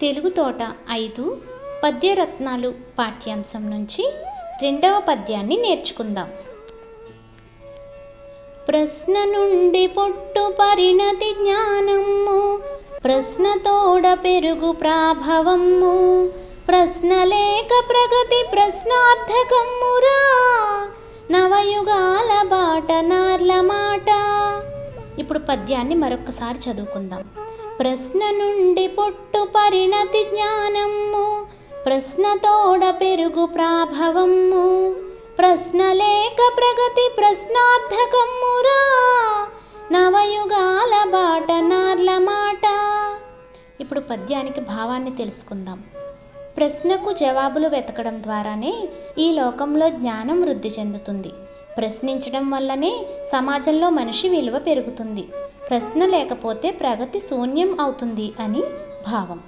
తెలుగు తోట ఐదు పద్యరత్నాలు పాఠ్యాంశం నుంచి రెండవ పద్యాన్ని నేర్చుకుందాం. ప్రశ్న నుండి పొట్టు పరిణతి జ్ఞానము ప్రశ్నతోడ పెరుగు ప్రాభవము ప్రశ్న లేక ప్రగతి ప్రశ్నార్థకమ్మురా నవయుగాల బాట నార్ల మాట. ఇప్పుడు పద్యాన్ని మరొకసారి చదువుకుందాం. ప్రశ్న నుండి పొట్టు పరిణతి జ్ఞానము. ప్రశ్నతోడ పెరుగు ప్రాభవము. ప్రశ్న లేక ప్రగతి ప్రశ్నార్థకమ్మురా నవయుగాల బాట నార్ల మాట. ఇప్పుడు పద్యానికి భావాన్ని తెలుసుకుందాం. ప్రశ్నకు జవాబులు వెతకడం ద్వారానే ఈ లోకంలో జ్ఞానం వృద్ధి చెందుతుంది. ప్రశ్నించడం వల్లనే సమాజంలో మనిషి విలువ పెరుగుతుంది. ప్రశ్న లేకపోతే ప్రగతి శూన్యం అవుతుంది అని భావం.